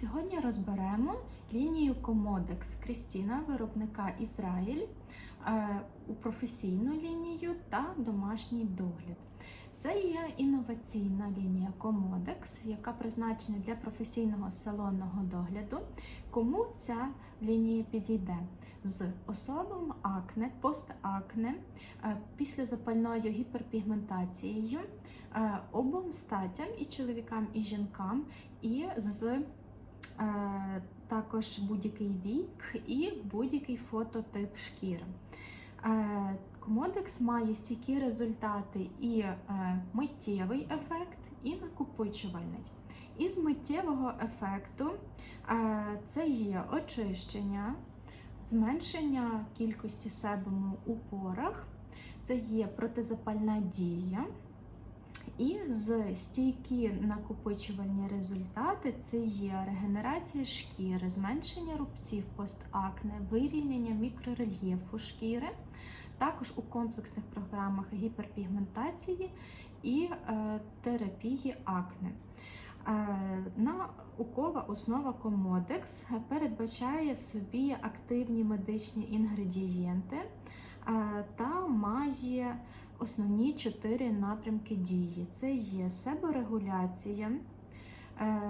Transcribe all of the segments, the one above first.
Сьогодні розберемо лінію Comodex Крістіна, виробника Ізраїль, е, у професійну лінію та домашній догляд. Це є інноваційна лінія Comodex, яка призначена для професійного салонного догляду. Кому ця лінія підійде? З особами акне, постакне, е, післязапальною гіперпігментацією, е, обом статям і чоловікам, і жінкам, і з також будь-який вік і будь-який фототип шкіри. Е, Комодекс має стійкі результати і е, миттєвий ефект, і накопичувальний. Із миттєвого ефекту е, це є очищення, зменшення кількості себуму у порах, це є протизапальна дія. І з стійкі накопичувальні результати це є регенерація шкіри, зменшення рубців постакне, вирівняння мікрорельєфу шкіри, також у комплексних програмах гіперпігментації і е, терапії акне. Е, наукова основа Комодекс передбачає в собі активні медичні інгредієнти е, та має основні чотири напрямки дії: це є себорегуляція, е,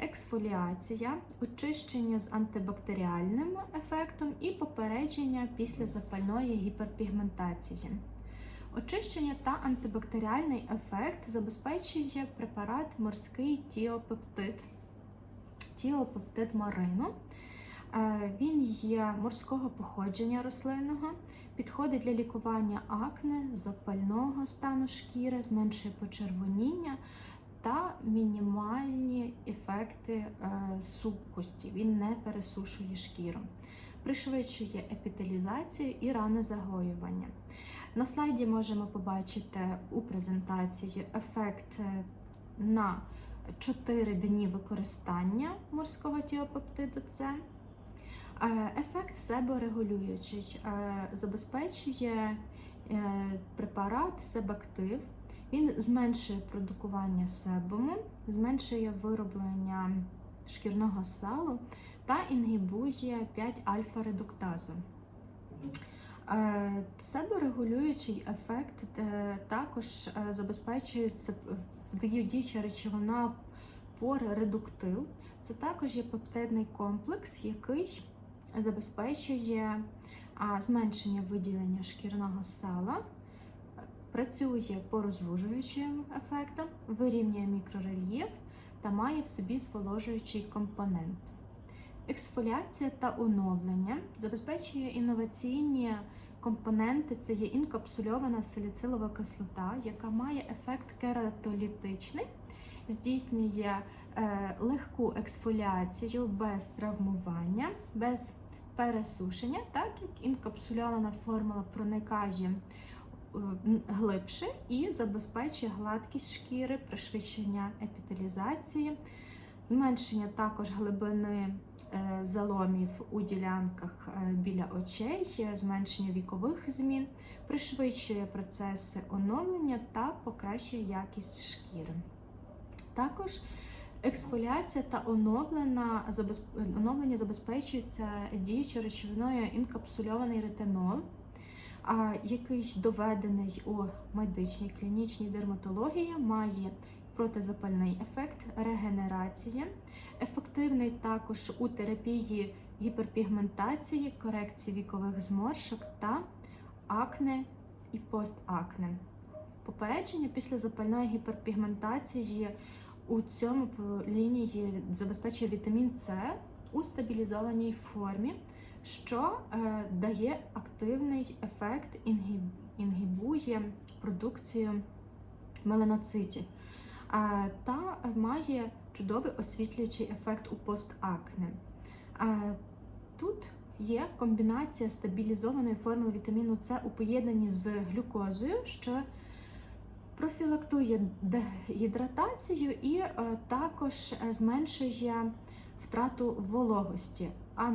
ексфоліація, очищення з антибактеріальним ефектом і попередження післязапальної гіперпігментації. Очищення та антибактеріальний ефект забезпечує препарат морський тіопептид, тіопептид марину. Е, Він є морського походження рослинного, підходить для лікування акне, запального стану шкіри, зменшує почервоніння та мінімальні ефекти е, сухості. Він не пересушує шкіру, пришвидшує епітелізацію і ранозагоювання. На слайді можемо побачити у презентації ефект е, на 4 дні використання морського тіопептиду С. Е, Ефект себорегулюючий е, забезпечує е, препарат себактив. Він зменшує продукування себуму, зменшує вироблення шкірного салу та інгібує 5-альфа-редуктазу. Е, Себорегулюючий ефект також забезпечується діюча речовина порредуктил. Це також є пептидний комплекс, який забезпечує зменшення виділення шкірного сала, працює порозвужуючим ефектом, вирівнює мікрорельєф та має в собі зволожуючий компонент. Ексфоліація та оновлення забезпечує інноваційні компоненти. Це є інкапсульована саліцилова кислота, яка має ефект кератолітичний, здійснює е, легку ексфоліацію без травмування, без пересушення, так як інкапсульована формула проникає е, глибше і забезпечує гладкість шкіри, пришвидшення епітелізації, зменшення також глибини е, заломів у ділянках е, біля очей, зменшення вікових змін, пришвидшує процеси оновлення та покращує якість шкіри. Також Ексфоліація та оновлення, оновлення забезпечується діючою речовиною інкапсульований ретинол, який доведений у медичній клінічній дерматології, має протизапальний ефект, регенерація, ефективний також у терапії гіперпігментації, корекції вікових зморшок та акне і постакне. Попередження після запальної гіперпігментації у цьому лінії забезпечує вітамін С у стабілізованій формі, що е, дає активний ефект, інгіб, інгібує продукцію меланоцитів е, та має чудовий освітлюючий ефект у постакне. Е, тут є комбінація стабілізованої формули вітаміну С у поєднанні з глюкозою, що профілактує дегідратацію і е, також е, зменшує втрату вологості, а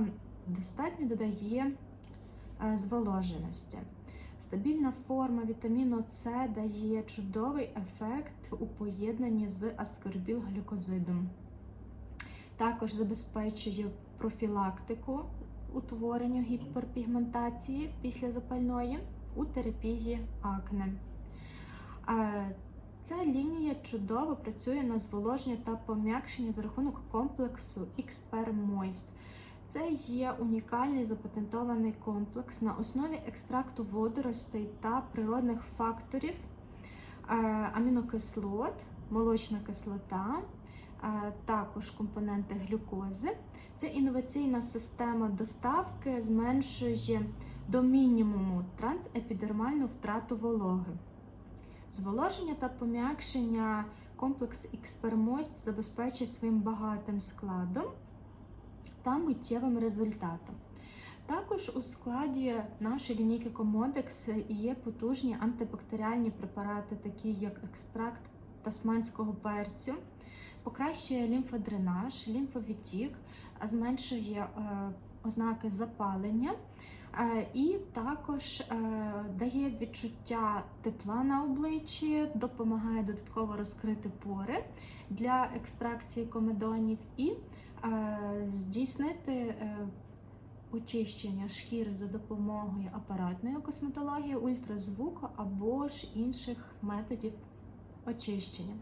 достатньо додає е, зволоженості. Стабільна форма вітаміну С дає чудовий ефект у поєднанні з аскорбілглюкозидом. Також забезпечує профілактику утворенню гіперпігментації після запальної у терапії акне. Ця лінія чудово працює на зволоження та пом'якшення за рахунок комплексу Expert Moist. Це є унікальний запатентований комплекс на основі екстракту водоростей та природних факторів, е, амінокислот, молочна кислота, е, також компоненти глюкози. Це інноваційна система доставки зменшує до мінімуму трансепідермальну втрату вологи. Зволоження та пом'якшення комплекс Експермост забезпечує своїм багатим складом та миттєвим результатом. Також у складі нашої лінійки Комодекс є потужні антибактеріальні препарати, такі як екстракт тасманського перцю, покращує лімфодренаж, лімфовідтік, зменшує е, ознаки запалення. Е, І також е, дає відчуття тепла на обличчі, допомагає додатково розкрити пори для екстракції комедонів і е, здійснити очищення шкіри за допомогою апаратної косметології, ультразвуку або ж інших методів очищення.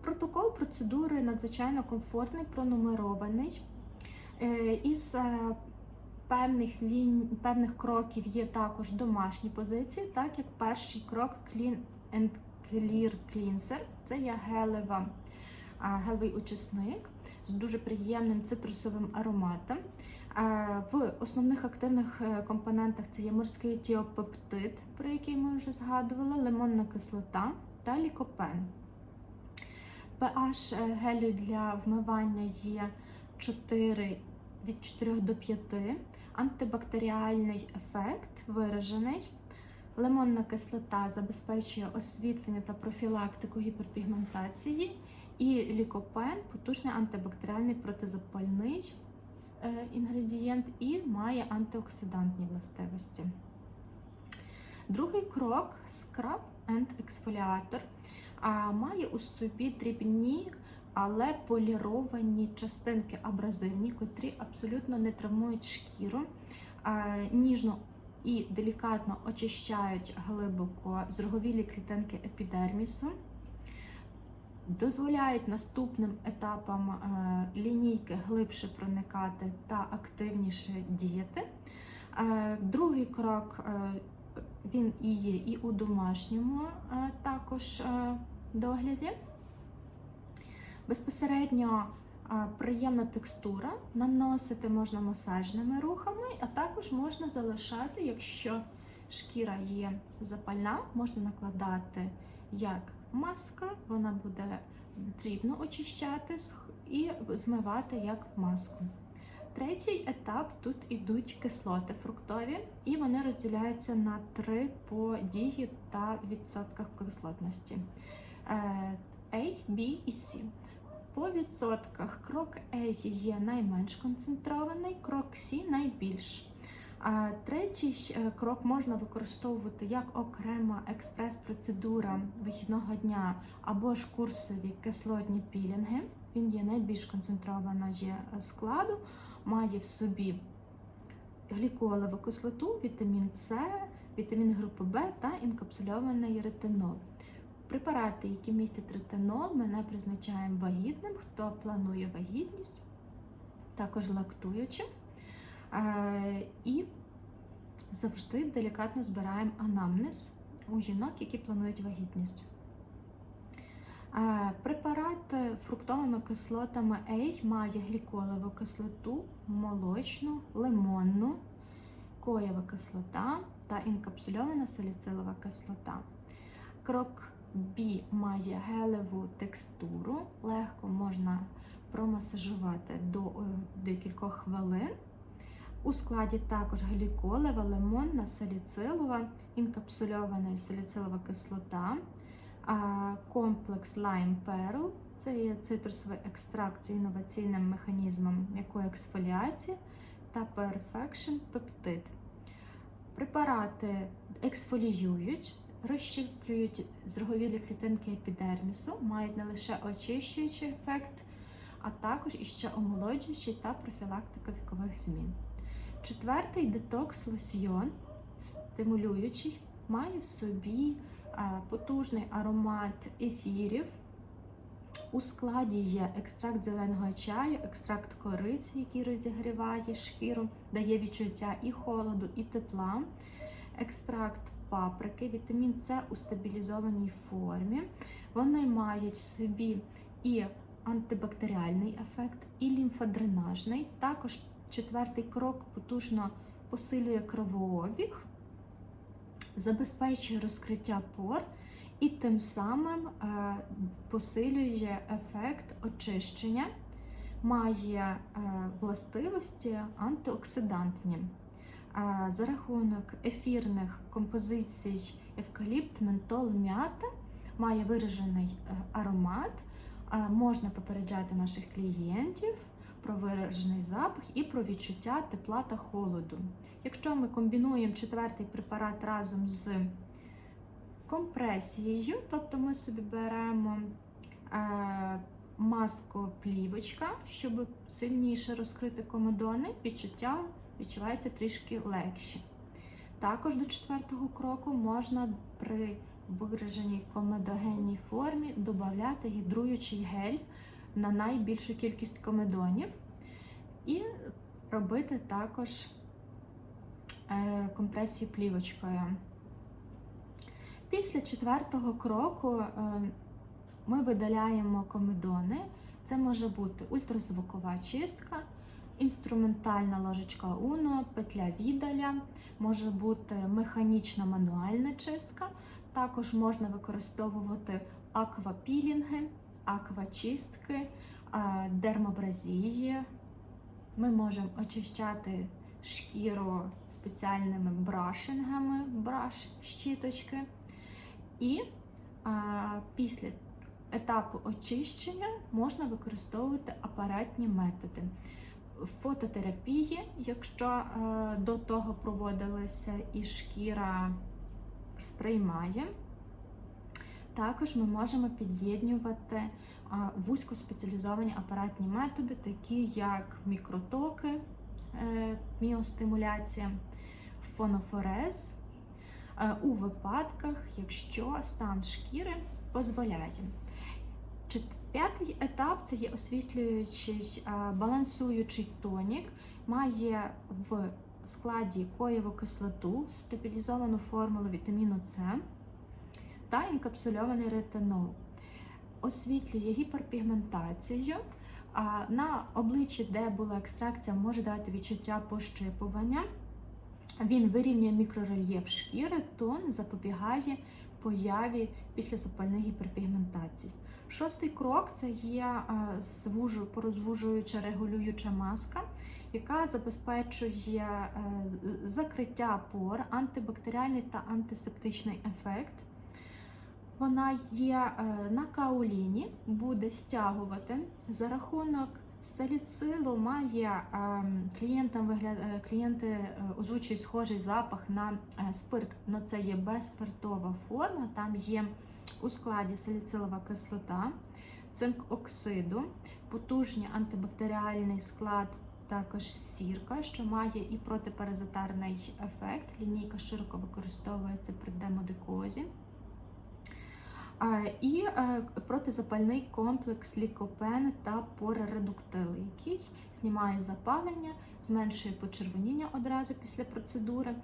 Протокол процедури надзвичайно комфортний, пронумерований. Із певних лінь, певних кроків є також домашні позиції, так як перший крок Clean and Clear Cleanser. Це є гелева, гелевий очисник з дуже приємним цитрусовим ароматом. В основних активних е, компонентах це є морський тіопептид, про який ми вже згадували, лимонна кислота та лікопен. pH е, гелю для вмивання є 4 від 4 до 5, антибактеріальний ефект виражений. Лимонна кислота забезпечує освітлення та профілактику гіперпігментації, і лікопен потужний антибактеріальний протизапальний е, інгредієнт і має антиоксидантні властивості. Другий крок скраб and ексфоліатор має у собі дрібні, але поліровані частинки абразивні, котрі абсолютно не травмують шкіру, ніжно і делікатно очищають глибоко зроговілі клітинки епідермісу, дозволяють наступним етапам е, лінійки глибше проникати та активніше діяти. Е, Другий крок е, він і є і у домашньому е, також е, догляді. Безпосередньо приємна текстура, наносити можна масажними рухами, а також можна залишати, якщо шкіра є запальна, можна накладати як маска, вона буде дрібно очищати і змивати як маску. Третій етап тут ідуть кислоти фруктові, і вони розділяються на три події та відсотках кислотності Е, A, B і C. По відсотках крок A є найменш концентрований, крок C найбільш. Третій е, крок можна використовувати як окрема експрес-процедура вихідного дня або ж курсові кислотні пілінги. Він є найбільш концентрованого складу, має в собі гліколеву кислоту, вітамін С, вітамін групи Б та інкапсульований ретинол. Препарати, які містять ретинол, ми не призначаємо вагітним, хто планує вагітність, також лактуючим. Е, І завжди делікатно збираємо анамнез у жінок, які планують вагітність. Е, Препарат фруктовими кислотами A має гліколеву кислоту, молочну, лимонну, коєва кислота та інкапсульована саліцилова кислота. Крок B має гелеву текстуру, легко можна промасажувати до е, декількох хвилин. У складі також гліколева, лимонна, саліцилова, інкапсульована і саліцилова кислота, комплекс Lime Pearl – це є цитрусовий екстракт з інноваційним механізмом м'якої ексфоліації та Perfection пептид. Препарати ексфоліюють, розщеплюють зроговілі клітинки епідермісу, мають не лише очищуючий ефект, а також іще омолоджуючий та профілактика вікових змін. Четвертий детокс лосьйон, стимулюючий, має в собі е, потужний аромат ефірів. У складі є екстракт зеленого чаю, екстракт кориці, який розігріває шкіру, дає відчуття і холоду, і тепла, екстракт паприки, вітамін С у стабілізованій формі. Вони мають в собі і антибактеріальний ефект, і лімфодренажний. Також четвертий крок потужно посилює кровообіг, забезпечує розкриття пор і тим самим е, посилює ефект очищення, має е, властивості антиоксидантні. За рахунок ефірних композицій евкаліпт, ментол, м'ята має виражений е, аромат. Можна попереджати наших клієнтів про виражений запах і про відчуття тепла та холоду. Якщо ми комбінуємо четвертий препарат разом з компресією, тобто ми собі беремо е, маску плівочка, щоб сильніше розкрити комедони, відчуття відчувається трішки легші. Також до четвертого кроку можна при вираженій комедогенній формі додати гідруючий гель на найбільшу кількість комедонів і робити також е, компресію плівочкою. Після четвертого кроку е, ми видаляємо комедони. Це може бути ультразвукова чистка, інструментальна ложечка Uno, петля віддаля, може бути механічна мануальна чистка. Також можна використовувати аквапілінги, аквачистки, е, дермабразії. Ми можемо очищати шкіру спеціальними брашингами, браш щіточки. І а, після етапу очищення можна використовувати апаратні методи. Фототерапії, якщо е, до того проводилася і шкіра сприймає, також ми можемо під'єднювати е, вузькоспеціалізовані апаратні методи, такі як мікротоки, е, міостимуляція, фонофорез, у випадках, якщо стан шкіри дозволяє. П'ятий етап це є освітлюючий е, балансуючий тонік, має в складі коєву кислоту, стабілізовану формулу вітаміну С та інкапсульований ретинол. Освітлює гіперпігментацію. На обличчі, де була екстракція, може дати відчуття пощипування. Він вирівнює мікрорельєф шкіри, тон запобігає появі післязапальних гіперпігментацій. Шостий крок це є е, звужу, порозвужуюча регулююча маска, яка забезпечує е, закриття пор, антибактеріальний та антисептичний ефект. Вона є е, на каоліні, буде стягувати за рахунок саліцилу, має клієнтам вигляд, клієнти озвучують схожий запах на спирт, але це є безспиртова форма. Там є у складі саліцилова кислота, цинк оксиду, потужний антибактеріальний склад, також сірка, що має і протипаразитарний ефект. Лінійка широко використовується при демодикозі. І е, протизапальний комплекс лікопен та пороредуктил, який знімає запалення, зменшує почервоніння одразу після процедури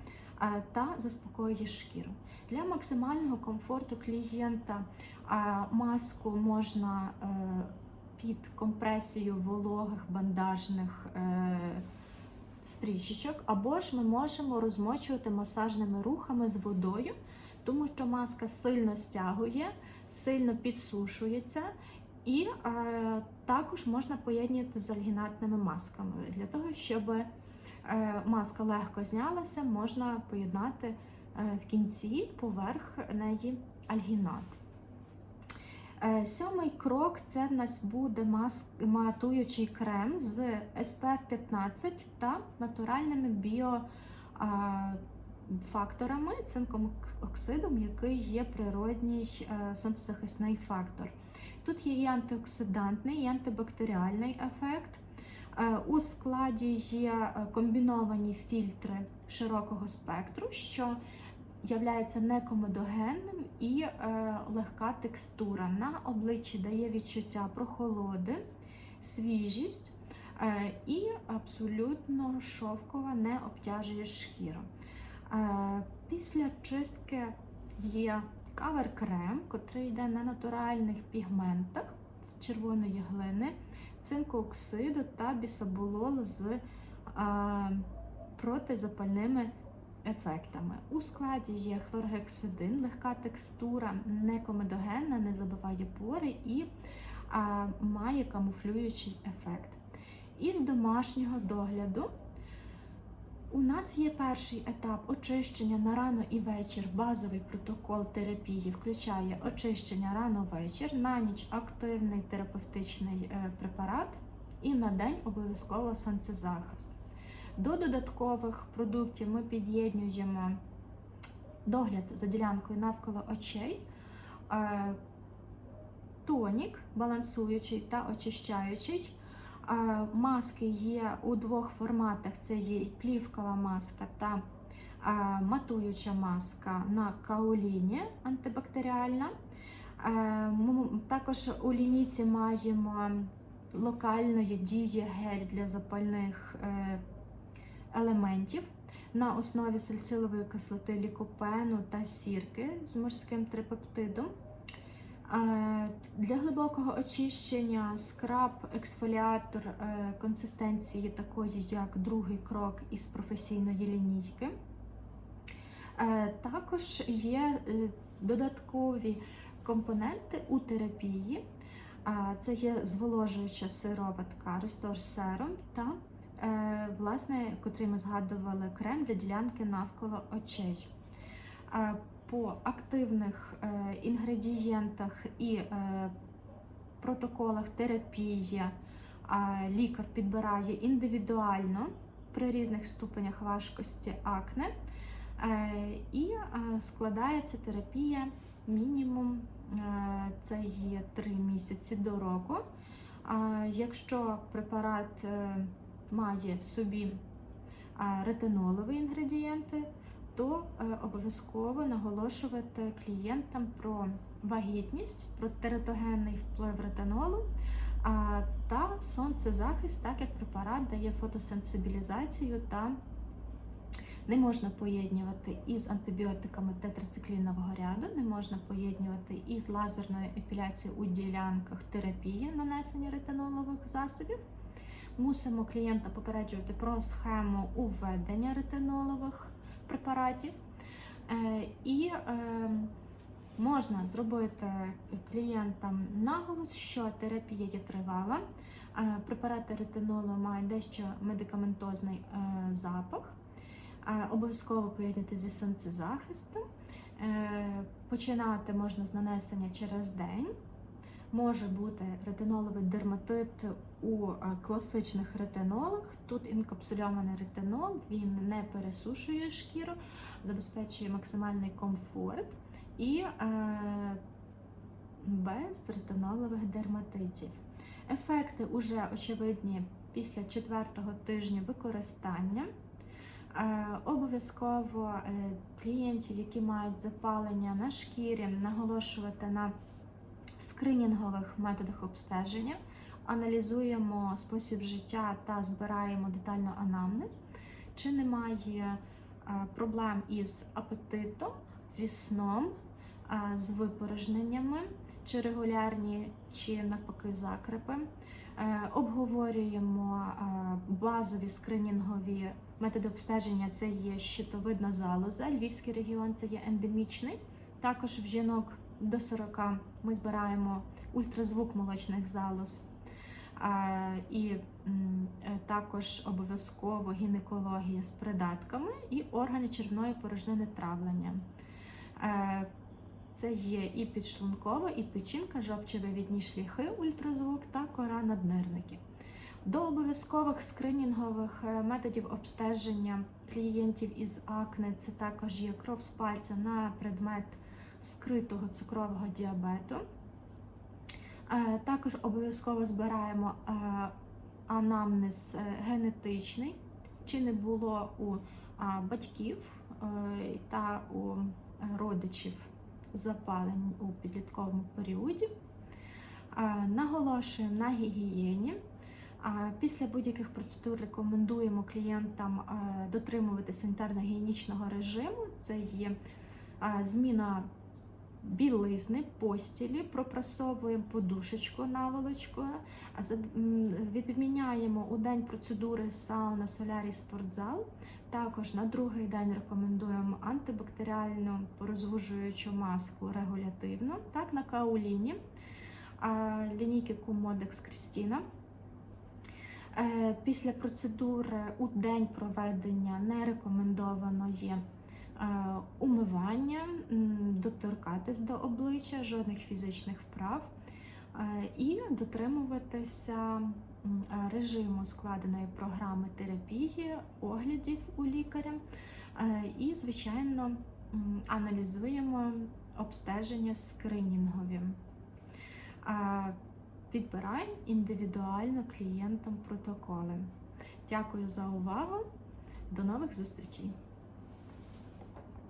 е, та заспокоює шкіру. Для максимального комфорту клієнта е, маску можна е, під компресію вологих бандажних стрічечок, або ж ми можемо розмочувати масажними рухами з водою, тому що маска сильно стягує, сильно підсушується. І е, також можна поєднувати з альгінатними масками. Для того, щоб е, маска легко знялася, можна поєднати е, в кінці поверх неї альгінат. Е, Сьомий крок це в нас буде мас- матуючий крем з SPF 15 та натуральними біофакторами, цинком оксидом, який є природній е, сонцезахисний фактор. Тут є і антиоксидантний, і антибактеріальний ефект. Е, У складі є е, комбіновані фільтри широкого спектру, що являється некомедогенним і е, легка текстура. На обличчі дає відчуття прохолоди, свіжість і абсолютно шовкова не обтяжує шкіру. Після чистки є кавер-крем, котрий йде на натуральних пігментах з червоної глини, цинкооксиду та бісоболол з е, протизапальними ефектами. У складі є хлоргексидин, легка текстура, не комедогенна, не забиває пори і а, має камуфлюючий ефект. Із домашнього догляду у нас є перший етап очищення на рано і вечір. Базовий протокол терапії включає очищення рано-вечір, на ніч активний терапевтичний е, препарат і на день обов'язково сонцезахист. До додаткових продуктів ми під'єднуємо догляд за ділянкою навколо очей, е, тонік, балансуючий та очищаючий. Маски є у двох форматах: це є плівкова маска та матуюча маска на каоліні антибактеріальна. Також у лінійці маємо локальної дії гель для запальних е, елементів на основі сальцилової кислоти лікопену та сірки з морським трипептидом. Е, Для глибокого очищення скраб, ексфоліатор е, консистенції такої, як другий крок із професійної лінійки. Е, Також є додаткові компоненти у терапії. Це є зволожуюча сироватка Restore Serum та власне, котрий ми згадували крем для ділянки навколо очей. По активних е, інгредієнтах і е, протоколах терапії лікар підбирає індивідуально при різних ступенях важкості акне. Е, І складається терапія мінімум це є 3 місяці до року. Якщо препарат має в собі ретинолові інгредієнти, то е, обов'язково наголошувати клієнтам про вагітність, про тератогенний вплив ретинолу та сонцезахист, так як препарат дає фотосенсибілізацію та не можна поєднувати із антибіотиками тетрациклінового ряду, не можна поєднувати із лазерною епіляцією у ділянках терапії нанесення ретинолових засобів. Мусимо клієнта попереджувати про схему уведення ретинолових препаратів. Е, І е, можна зробити клієнтам наголос, що терапія є тривала. Е, Препарати ретинолу мають дещо медикаментозний запах. Обов'язково поєднати зі сонцезахистом. Починати можна з нанесення через день. Може бути ретиноловий дерматит у е, класичних ретинолах. Тут інкапсульований ретинол, він не пересушує шкіру, забезпечує максимальний комфорт і е, без ретинолових дерматитів. Ефекти вже очевидні після четвертого тижня використання. Е, Обов'язково клієнтів, які мають запалення на шкірі, наголошувати на скринінгових методах обстеження, аналізуємо спосіб життя та збираємо детально анамнез, чи немає е, проблем із апетитом, зі сном, е, з випорожненнями, чи регулярні, чи навпаки закрепи. Е, Обговорюємо базові скринінгові методи обстеження. Це є щитовидна залоза. Львівський регіон це є ендемічний. Також в жінок до 40 ми збираємо ультразвук молочних залоз. І е, також обов'язково гінекологія з придатками і органи червної порожнини травлення. Е, Це є і підшлункова, і печінка, жовчовивідні шляхи, ультразвук та кора наднирників. До обов'язкових скринінгових е, методів обстеження клієнтів із акне це також є кров з пальця на предмет скритого цукрового діабету. Е, Також обов'язково збираємо е, анамнез е, генетичний, чи не було у батьків та у родичів запалень у підлітковому періоді. Наголошуємо на гігієні. Після будь-яких процедур рекомендуємо клієнтам дотримуватися санітарно-гігієнічного режиму. Це є зміна білизни, постілі, пропрасовуємо подушечку наволочкою, відміняємо у день процедури сауна, солярій, спортзал. Також на другий день рекомендуємо антибактеріальну порозвужуючу маску регулятивну, так, на кауліні, лінійки Кумодекс Крістіна. Е, Після процедури у день проведення не рекомендовано є умивання, доторкатись до обличчя, жодних фізичних вправ е, і дотримуватися е, режиму складеної програми терапії, оглядів у лікаря е, і, звичайно, аналізуємо обстеження скринінгові. Е, Підбираємо індивідуально клієнтам протоколи. Дякую за увагу. До нових зустрічей!